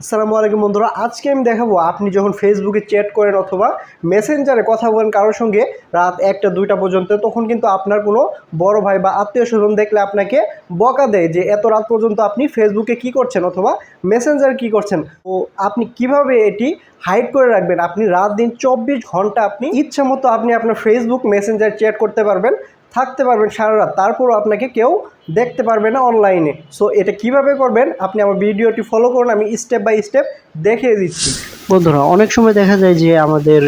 আসসালামু আলাইকুম বন্ধুরা, আজকে আমি দেখাবো আপনি যখন ফেসবুকে চ্যাট করেন অথবা মেসেঞ্জারে কথা বলেন কারোর সঙ্গে রাত একটা, দুইটা পর্যন্ত, তখন কিন্তু আপনার কোনো বড় ভাই বা আত্মীয় স্বজন দেখলে আপনাকে বকা দেয় যে এত রাত পর্যন্ত আপনি ফেসবুকে কি করছেন অথবা মেসেঞ্জার কি করছেন। ও আপনি কীভাবে এটি হাইড করে রাখবেন? আপনি রাত দিন চব্বিশ ঘণ্টা আপনি ইচ্ছা মতো আপনি আপনার ফেসবুক মেসেঞ্জার চ্যাট করতে পারবেন। থাকতে পারবেন সারা রাত। তারপরও আপনাকে কেউ দেখতে পারবে না অনলাইনে সো এটা কীভাবে করবেন? আপনি আমার ভিডিওটি ফলো করুন, আমি স্টেপ বাই স্টেপ দেখিয়ে দিচ্ছি। বন্ধুরা, অনেক সময় দেখা যায় যে আমাদের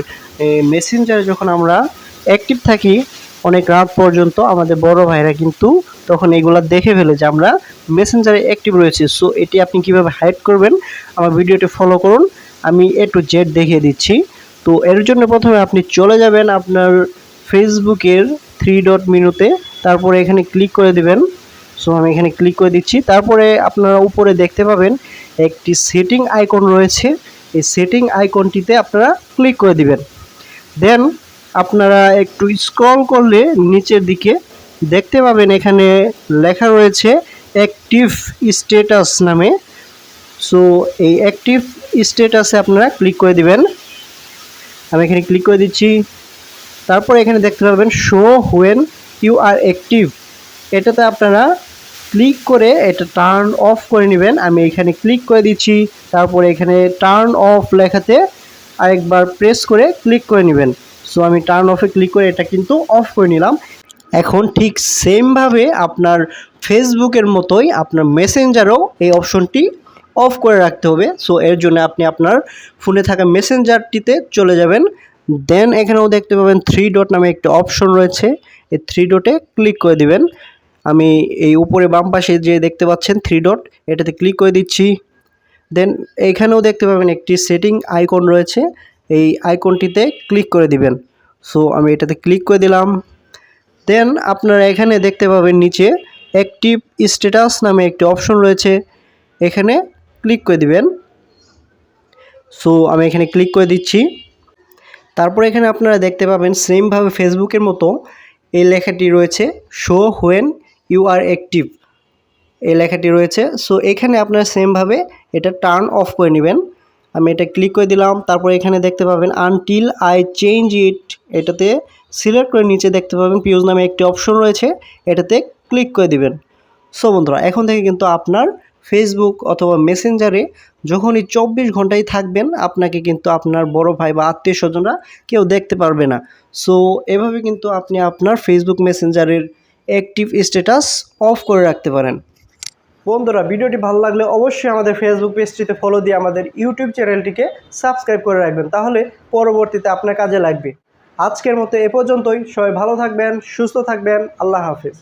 মেসেঞ্জারে যখন আমরা অ্যাক্টিভ থাকি, অনেক রাত পর্যন্ত আমাদের বড় ভাইরা কিন্তু তখন এগুলা দেখে ফেলে যে আমরা মেসেঞ্জারে অ্যাক্টিভ রয়েছি। সো এটি আপনি কীভাবে হাইড করবেন, আমার ভিডিওটি ফলো করুন, আমি এ টু জেড দেখিয়ে দিচ্ছি। তো, এর জন্য প্রথমে আপনি চলে যাবেন আপনার ফেসবুকের থ্রি ডট মেনুতে তারপরে এখানে ক্লিক করে দিবেন। সো আমি এখানে ক্লিক করে দিচ্ছি। তারপরে আপনারা উপরে দেখতে পাবেন একটি সেটিং আইকন রয়েছে। এই সেটিং আইকনটিতে আপনারা ক্লিক করে দিবেন। দেন আপনারা একটু স্ক্রল করলে নিচের দিকে দেখতে পাবেন এখানে লেখা রয়েছে অ্যাক্টিভ স্ট্যাটাস নামে। সো এই অ্যাক্টিভ স্ট্যাটাসে আপনারা ক্লিক করে দিবেন। আমি এখানে ক্লিক করে দিচ্ছি। তারপর এখানে দেখতে পাবেন show when you are active এটাতে আপনারা ক্লিক করে এটা টার্ন অফ করে নেবেন। আমি এখানে ক্লিক করে দিচ্ছি, তারপরে এখানে টার্ন অফ লেখাতে আরেকবার প্রেস করে ক্লিক করে নেবেন। সো আমি টার্ন অফে ক্লিক করে এটা কিন্তু অফ করে নিলাম। এখন ঠিক সেমভাবে আপনার ফেসবুকের মতোই আপনার মেসেঞ্জারও এই অপশনটি অফ করে রাখতে হবে। সো এর জন্য আপনি আপনার ফোনে থাকা মেসেঞ্জারটিতে চলে যাবেন। দেন এখানেও দেখতে পাবেন থ্রি ডট নামে একটি অপশন রয়েছে। এই থ্রি ডটে ক্লিক করে দিবেন। আমি এই উপরে বাম পাশে যে দেখতে পাচ্ছেন থ্রি ডট এটাতে ক্লিক করে দিচ্ছি। দেন এইখানেও দেখতে পাবেন একটি সেটিং আইকন রয়েছে। এই আইকনটিতে ক্লিক করে দিবেন। সো আমি এটাতে ক্লিক করে দিলাম। দেন আপনারা এখানে দেখতে পাবেন নিচে অ্যাক্টিভ স্ট্যাটাস নামে একটি অপশন রয়েছে। এখানে ক্লিক করে দিবেন। সো আমি এখানে ক্লিক করে দিচ্ছি। তারপর এখানে আপনারা দেখতে পাবেন সেমভাবে ফেসবুকের মতো এই লেখাটি রয়েছে, show when you are active এই লেখাটি রয়েছে। সো এখানে আপনারা সেমভাবে এটা টার্ন অফ করে নেবেন। আমি এটা ক্লিক করে দিলাম। তারপর এখানে দেখতে পাবেন, আনটিল আই চেঞ্জ ইট এটাতে সিলেক্ট করে নিচে দেখতে পাবেন, পিউজ নামে একটি অপশন রয়েছে। এটাতে ক্লিক করে দিবেন। সো বন্ধুরা, এখন থেকে কিন্তু আপনার ফেসবুক অথবা মেসেঞ্জারে যখনই চব্বিশ ঘন্টাই থাকবেন, আপনাকে কিন্তু আপনার বড় ভাই বা আত্মীয় স্বজনরা কেউ দেখতে পারবে না। সো এভাবে কিন্তু আপনি আপনার ফেসবুক মেসেঞ্জারের অ্যাক্টিভ স্ট্যাটাস অফ করে রাখতে পারেন। বন্ধুরা, ভিডিওটি ভালো লাগলে অবশ্যই আমাদের ফেসবুক পেজটিতে ফলো দিয়ে আমাদের ইউটিউব চ্যানেলটিকে সাবস্ক্রাইব করে রাখবেন, তাহলে পরবর্তীতে আপনার কাজে লাগবে। আজকের মতো এ পর্যন্তই, সবাই ভালো থাকবেন, সুস্থ থাকবেন, আল্লাহ হাফিজ।